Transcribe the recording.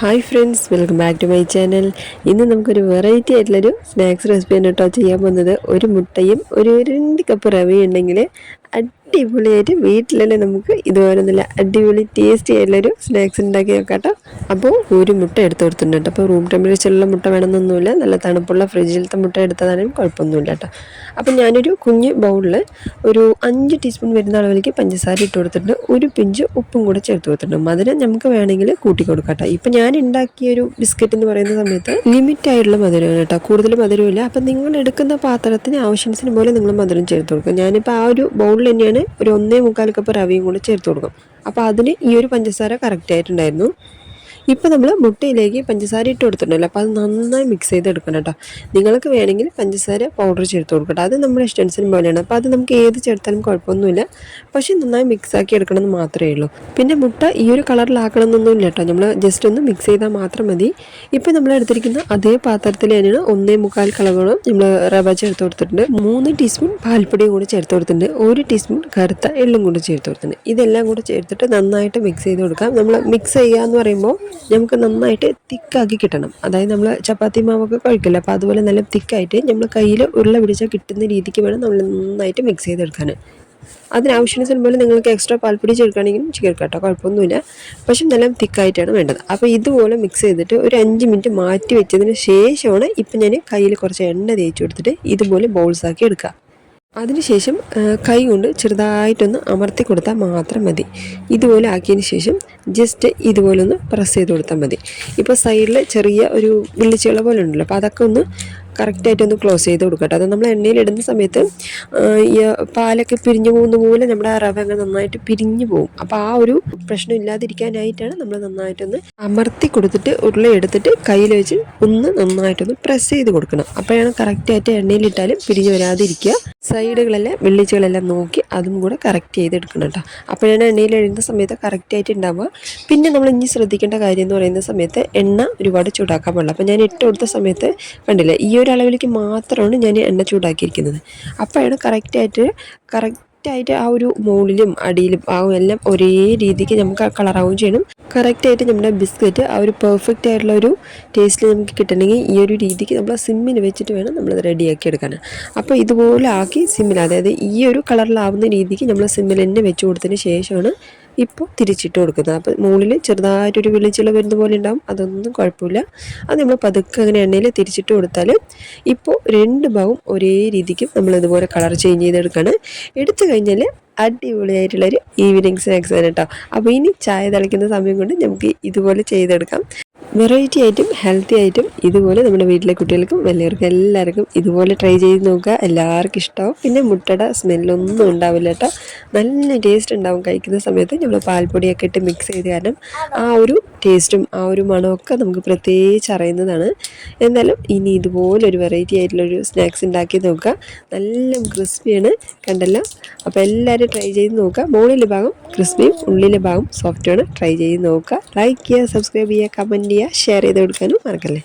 Hi friends welcome back to my channel. ഇന്ന് നമുക്കൊരു variety ആയിട്ടുള്ളൊരു സ്നാക്സ് റെസിപ്പിയാണ് കേട്ടോ ചെയ്യാൻ പോകുന്നത്. ഒരു മുട്ടയും ഒരു രണ്ട് കപ്പ് റവയും ഉണ്ടെങ്കിൽ അടിപൊളിയായിട്ട് തന്നെ നമുക്ക് ഇതുപോലെ നല്ല അടിപൊളി ടേസ്റ്റി ആയിട്ടുള്ളൊരു സ്നാക്സ് ഉണ്ടാക്കി വെക്കാട്ടോ അപ്പോൾ ഒരു മുട്ട എടുത്ത് കൊടുത്തിട്ടുണ്ട് അപ്പോൾ റൂം ടെമ്പറേച്ചറിലുള്ള മുട്ട വേണമെന്നൊന്നുമില്ല. നല്ല തണുപ്പുള്ള ഫ്രിഡ്ജിലത്തെ മുട്ട എടുത്തതാണെങ്കിൽ കുഴപ്പമൊന്നുമില്ല കേട്ടോ. അപ്പം ഞാനൊരു കുഞ്ഞ് ബൗളിൽ ഒരു അഞ്ച് ടീസ്പൂൺ വരുന്ന അളവിലേക്ക് പഞ്ചസാര ഇട്ട് കൊടുത്തിട്ടുണ്ട്. ഒരു പിഞ്ച് ഉപ്പും കൂടെ ചേർത്ത് കൊടുത്തിട്ടുണ്ട്. മധുരം നമുക്ക് വേണമെങ്കിൽ കൂട്ടി കൊടുക്കാം ഇപ്പം ഞാൻ ഉണ്ടാക്കിയ ഒരു ബിസ്ക്കറ്റ് എന്ന് പറയുന്ന സമയത്ത് ലിമിറ്റ് ആയിട്ടുള്ള മധുരമാണ് കേട്ടോ. കൂടുതൽ മധുരമില്ല. അപ്പം നിങ്ങൾ എടുക്കുന്ന പാത്രത്തിന് ആവശ്യത്തിന് പോലെ നിങ്ങൾ മധുരം ചേർത്ത് കൊടുക്കുക ഞാനിപ്പോൾ ആ ഒരു ബൗളിൽ തന്നെയാണ് ഒരു ഒന്നേ മുക്കാൽ കപ്പ് റവയും കൂടെ ചേർത്ത് കൊടുക്കും. അപ്പോൾ അതിന് ഈ ഒരു പഞ്ചസാര കറക്റ്റ് ആയിട്ടുണ്ടായിരുന്നു. ഇപ്പോൾ നമ്മൾ മുട്ടയിലേക്ക് പഞ്ചസാര ഇട്ട് കൊടുത്തിട്ടുണ്ടല്ലോ അപ്പോൾ അത് നന്നായി മിക്സ് ചെയ്തെടുക്കണം കേട്ടോ. നിങ്ങൾക്ക് വേണമെങ്കിൽ പഞ്ചസാര പൗഡർ ചേർത്ത് കൊടുക്കട്ടെ. അത് നമ്മുടെ ഇഷ്ടനുസരിച്ച് പോലെയാണ്. അപ്പോൾ അത് നമുക്ക് ഏത് ചേർത്താലും കുഴപ്പമൊന്നുമില്ല. പക്ഷേ നന്നായി മിക്സ് ആക്കി എടുക്കണമെന്ന് മാത്രമേ ഉള്ളൂ. പിന്നെ മുട്ട ഈ ഒരു കളറിലാക്കണം എന്നൊന്നുമില്ല കേട്ടോ. നമ്മൾ ജസ്റ്റ് ഒന്ന് മിക്സ് ചെയ്താൽ മാത്രം മതി. ഇപ്പോൾ നമ്മൾ എടുത്തിരിക്കുന്ന അതേ പാത്രത്തിൽ തന്നെയാണ് ഒന്നേ മുക്കാൽ കളവോളം നമ്മൾ റവ ചേർത്ത് കൊടുത്തിട്ടുണ്ട്. മൂന്ന് ടീസ്പൂൺ പാൽപ്പൊടിയും കൂടി ചേർത്ത് കൊടുത്തിട്ടുണ്ട്. ഒരു ടീസ്പൂൺ കറുത്ത എള്ളും കൂടി ചേർത്ത് കൊടുത്തിട്ടുണ്ട്. ഇതെല്ലാം കൂടി ചേർത്തിട്ട് നന്നായിട്ട് മിക്സ് ചെയ്ത് കൊടുക്കാം. നമ്മൾ മിക്സ് ചെയ്യുക എന്ന് പറയുമ്പോൾ നമുക്ക് നന്നായിട്ട് തിക്കാക്കി കിട്ടണം. അതായത് നമ്മൾ ചപ്പാത്തി മാവൊക്കെ കഴിക്കില്ല. അപ്പോൾ അതുപോലെ നല്ല തിക്കായിട്ട് നമ്മൾ കയ്യിൽ ഉരുള പിടിച്ചാൽ കിട്ടുന്ന രീതിക്ക് വേണം നമ്മൾ നന്നായിട്ട് മിക്സ് ചെയ്തെടുക്കാൻ അതിനാവശ്യത്തിന് പോലെ നിങ്ങൾക്ക് എക്സ്ട്രാ പാൽപ്പൊടി ചേർക്കുകയാണെങ്കിലും ചേർക്കാം കേട്ടോ. കുഴപ്പമൊന്നുമില്ല. പക്ഷെ നല്ല തിക്കായിട്ടാണ് വേണ്ടത്. അപ്പോൾ ഇതുപോലെ മിക്സ് ചെയ്തിട്ട് ഒരു അഞ്ച് മിനിറ്റ് മാറ്റി വെച്ചതിന് ശേഷമാണ് ഇപ്പം ഞാൻ കയ്യിൽ കുറച്ച് എണ്ണ തേച്ച് കൊടുത്തിട്ട് ഇതുപോലെ ബോൾസാക്കി എടുക്കുക. അതിനുശേഷം കൈ കൊണ്ട് ചെറുതായിട്ടൊന്ന് അമർത്തി കൊടുത്താൽ മാത്രം മതി. ഇതുപോലെ ആക്കിയതിന് ശേഷം ജസ്റ്റ് ഇതുപോലെ ഒന്ന് പ്രസ് ചെയ്ത് കൊടുത്താൽ മതി. ഇപ്പോൾ സൈഡിൽ ചെറിയ ഒരു വിള്ളിച്ചുള്ള പോലെ ഉണ്ടല്ലോ അപ്പോൾ അതൊക്കെ ഒന്ന് കറക്റ്റായിട്ടൊന്ന് ക്ലോസ് ചെയ്ത് കൊടുക്കട്ടെ. അത് നമ്മൾ എണ്ണയിലിടുന്ന സമയത്ത് ഈ പാലൊക്കെ പിരിഞ്ഞു പോകുന്ന പോലെ നമ്മുടെ റവ അങ്ങ് നന്നായിട്ട് പിരിഞ്ഞു പോകും. അപ്പോൾ ആ ഒരു പ്രശ്നം ഇല്ലാതിരിക്കാനായിട്ടാണ് നമ്മൾ നന്നായിട്ടൊന്ന് അമർത്തി കൊടുത്തിട്ട് ഉരുള എടുത്തിട്ട് കയ്യിൽ വെച്ച് ഒന്ന് നന്നായിട്ടൊന്ന് പ്രസ് ചെയ്ത് കൊടുക്കണം. അപ്പോഴാണ് കറക്റ്റായിട്ട് എണ്ണയിലിട്ടാലും പിരിഞ്ഞു വരാതിരിക്കുക. സൈഡുകളെല്ലാം വെള്ളിച്ചകളെല്ലാം നോക്കി അതും കൂടെ കറക്റ്റ് ചെയ്തെടുക്കണം കേട്ടോ. അപ്പോഴാണ് എണ്ണയിൽ എഴുതുന്ന സമയത്ത് കറക്റ്റായിട്ട് ഉണ്ടാവുക പിന്നെ നമ്മൾ ഇനി ശ്രദ്ധിക്കേണ്ട കാര്യം എന്ന് പറയുന്ന സമയത്ത് എണ്ണ ഒരുപാട് ചൂടാക്കാൻ പാടില്ല. അപ്പോൾ ഞാൻ ഇട്ട് കൊടുത്ത സമയത്ത് കണ്ടില്ല ഈ ഒരളവിലേക്ക് മാത്രമാണ് ഞാൻ എണ്ണ ചൂടാക്കിയിരിക്കുന്നത്. അപ്പോഴാണ് കറക്റ്റായിട്ട് കറക്റ്റ് കറക്റ്റായിട്ട് ആ ഒരു മുകളിലും അടിയിലും ആ എല്ലാം ഒരേ രീതിക്ക് നമുക്ക് കളറാവുകയും ചെയ്യണം. കറക്റ്റായിട്ട് നമ്മുടെ ബിസ്ക്കറ്റ് ആ ഒരു പെർഫെക്റ്റ് ആയിട്ടുള്ള ഒരു ടേസ്റ്റിൽ നമുക്ക് കിട്ടണമെങ്കിൽ ഈ ഒരു രീതിക്ക് നമ്മൾ സിമ്മിൽ വെച്ചിട്ട് വേണം നമ്മളത് റെഡിയാക്കി എടുക്കാൻ. അപ്പോൾ ഇതുപോലെ ആക്കി സിമ്മിൽ അതായത് ഈ ഒരു കളറിലാവുന്ന രീതിക്ക് നമ്മൾ സിമ്മിൽ തന്നെ വെച്ച് കൊടുത്തതിന് ശേഷമാണ് ഇപ്പോൾ തിരിച്ചിട്ട് കൊടുക്കുന്നത്. അപ്പോൾ മുകളിൽ ചെറുതായിട്ടൊരു വെളിച്ചിള വരുന്ന പോലെ ഉണ്ടാവും. അതൊന്നും കുഴപ്പമില്ല. അത് നമ്മൾ പതുക്കെ അങ്ങനെ എണ്ണയിൽ തിരിച്ചിട്ട് കൊടുത്താൽ ഇപ്പോൾ രണ്ട് ഭാഗവും ഒരേ രീതിക്ക് നമ്മൾ ഇതുപോലെ കളർ ചേഞ്ച് ചെയ്തെടുക്കുകയാണ് എടുത്തു കഴിഞ്ഞാൽ അടിപൊളിയായിട്ടുള്ളൊരു ഈവനിങ് സ്നാക്സ് ആണ് കേട്ടോ അപ്പോൾ ഇനി ചായ തിളയ്ക്കുന്ന സമയം കൊണ്ട് നമുക്ക് ഇതുപോലെ ചെയ്തെടുക്കാം. വെറൈറ്റി ആയിട്ടും ഹെൽത്തി ആയിട്ടും ഇതുപോലെ നമ്മുടെ വീട്ടിലെ കുട്ടികൾക്കും വലിയവർക്കും എല്ലാവർക്കും ഇതുപോലെ ട്രൈ ചെയ്ത് നോക്കുക. എല്ലാവർക്കും ഇഷ്ടമാവും. പിന്നെ മുട്ടട സ്മെല്ലൊന്നും ഉണ്ടാവില്ല കേട്ടോ. നല്ല ടേസ്റ്റ് ഉണ്ടാവും കഴിക്കുന്ന സമയത്ത്. നമ്മൾ പാൽപ്പൊടിയൊക്കെ ഇട്ട് മിക്സ് ചെയ്ത് കാരണം ആ ഒരു ടേസ്റ്റും ആ ഒരു മണമൊക്കെ നമുക്ക് പ്രത്യേകിച്ച് അറിയുന്നതാണ്. എന്നാലും ഇനി ഇതുപോലെ ഒരു വെറൈറ്റി ആയിട്ടുള്ളൊരു സ്നാക്സ് ഉണ്ടാക്കി നോക്കുക. നല്ല ക്രിസ്പിയാണ് കണ്ടല്ലോ? അപ്പോൾ എല്ലാവരും ട്രൈ ചെയ്ത് നോക്കുക. മുകളിലെ ഭാഗം ക്രിസ്പിയും ഉള്ളിലെ ഭാഗം സോഫ്റ്റുമാണ് ട്രൈ ചെയ്ത് നോക്കുക. ലൈക്ക് ചെയ്യുക സബ്സ്ക്രൈബ് ചെയ്യുക കമന്റ് ചെയ്യുക ഷെയർ ചെയ്ത് കൊടുക്കാനും മറക്കല്ലേ?